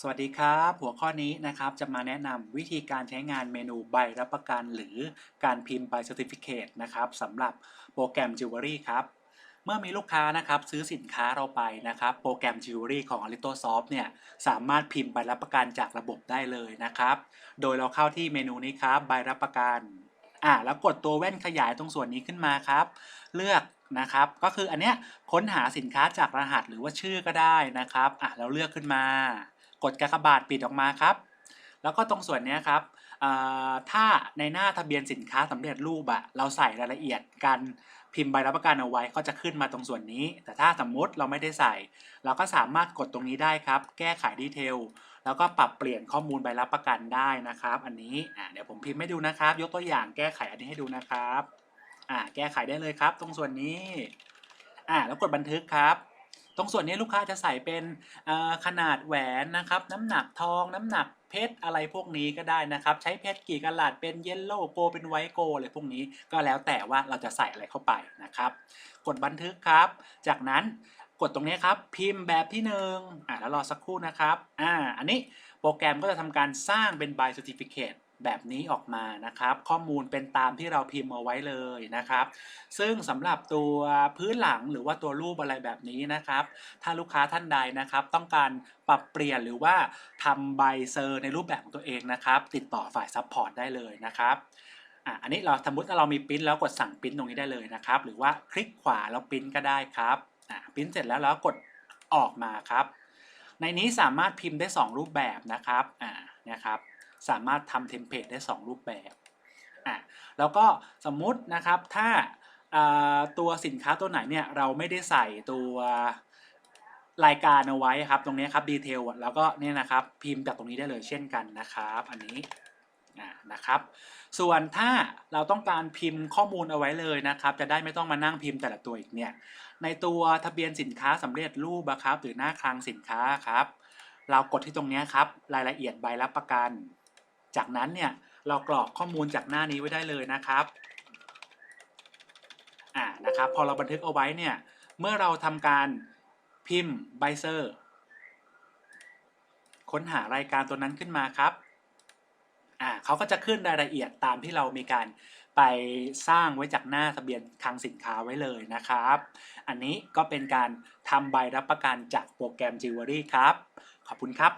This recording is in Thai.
สวัสดีครับ หัวข้อนี้นะครับจะมาแนะนำวิธีการใช้งานเมนูใบรับประกัน หรือการพิมพ์ใบ Certificate นะครับสำหรับโปรแกรม Jewelry ครับเมื่อมีลูกค้านะครับซื้อสินค้าเราไปนะครับโปรแกรม Jewelry ของ a l i t o s o f t เนี่ยสามารถพิมพ์ใบรับประกันจากระบบได้เลยนะครับ โดยเราเข้าที่เมนูนี้ครับใบรับประกันอ่าแล้วกดตัวแว่นขยายตรงส่วนนี้ขึ้นมาครับ เลือกนะครับ ก็คืออันเนี้ยค้นหาสินค้าจากรหัสหรือว่าชื่อก็ได้นะครับอะเราเลือกขึ้นมา กดกากบาทปิดออกมาครับ แล้วก็ตรงส่วนนี้ครับถ้าในหน้าทะเบียนสินค้าสำเร็จรูปอะเราใส่รายละเอียดการพิมพ์ใบรับประกันเอาไว้ก็จะขึ้นมาตรงส่วนนี้ แต่ถ้าสมมติเราไม่ได้ใส่ เราก็สามารถกดตรงนี้ได้ครับ แก้ไขดีเทลแล้วก็ปรับเปลี่ยนข้อมูลใบรับประกันได้นะครับ อันนี้เดี๋ยวผมพิมพ์ให้ดูนะครับ ยกตัวอย่างแก้ไขอันนี้ให้ดูนะครับแก้ไขได้เลยครับ ตรงส่วนนี้แล้วกดบันทึกครับ ตรงส่วนนี้ลูกค้าจะใส่เป็นขนาดแหวนนะครับ น้ำหนักทองน้ำหนักเพชรอะไรพวกนี้ก็ได้นะครับ ใช้เพชรกี่กะลัดเป็นเยลโล่โกเป็นไวท์โกอะไรพวกนี้ก็แล้วแต่ว่าเราจะใส่อะไรเข้าไปนะครับ กดบันทึกครับ จากนั้นกดตรงนี้ครับ พิมพ์แบบที่หนึ่งอ่าแล้วรอสักครู่นะครับอ่าอันนี้โปรแกรมก็จะทำการสร้างเป็น by certificate แบบนี้ออกมานะครับ ข้อมูลเป็นตามที่เราพิมพ์เอาไว้เลยนะครับ ซึ่งสำหรับตัวพื้นหลังหรือว่าตัวรูปอะไรแบบนี้นะครับ ถ้าลูกค้าท่านใดนะครับต้องการปรับเปลี่ยนหรือว่าทำใบเซอร์ในรูปแบบของตัวเองนะครับ ติดต่อฝ่ายซัพพอร์ตได้เลยนะครับอะอันนี้เราสมมติว่าเรามีปริ้นแล้วกดสั่งปริ้นตรงนี้ได้เลยนะครับ หรือว่าคลิกขวาแล้วปริ้นก็ได้ครับอะปริ้นเสร็จแล้วแล้วกดออกมาครับ ในนี้สามารถพิมพ์ได้ 2 รูปแบบนะครับอ่านะครับ สามารถทำเทมเพลตได้ 2 รูปแบบอะแล้วก็สมมุตินะครับถ้าตัวสินค้าตัวไหนเนี่ยเราไม่ได้ใส่ตัวรายการเอาไว้ครับ ตรงนี้ครับดีเทลแล้วก็เนี่ยนะครับพิมพ์จากตรงนี้ได้เลยเช่นกันนะครับ อันนี้นะครับ ส่วนถ้าเราต้องการพิมพ์ข้อมูลเอาไว้เลยนะครับ จะได้ไม่ต้องมานั่งพิมพ์แต่ละตัวอีกเนี่ย ในตัวทะเบียนสินค้าสำเร็จรูปครับหรือหน้าคลังสินค้าครับ เรากดที่ตรงนี้ครับ รายละเอียดใบรับประกัน จากนั้นเนี่ยเรากรอกข้อมูลจากหน้านี้ไว้ได้เลยนะครับอ่านะครับ พอเราบันทึกเอาไว้เนี่ยเมื่อเราทำการพิมพ์ไบเซอร์ค้นหารายการตัวนั้นขึ้นมาครับอ่าเขาก็จะขึ้นรายละเอียดตามที่เรามีการไปสร้างไว้จากหน้าทะเบียนคลังสินค้าไว้เลยนะครับ อันนี้ก็เป็นการทำใบรับประกันจากโปรแกรม Jewelry ครับ ขอบคุณครับ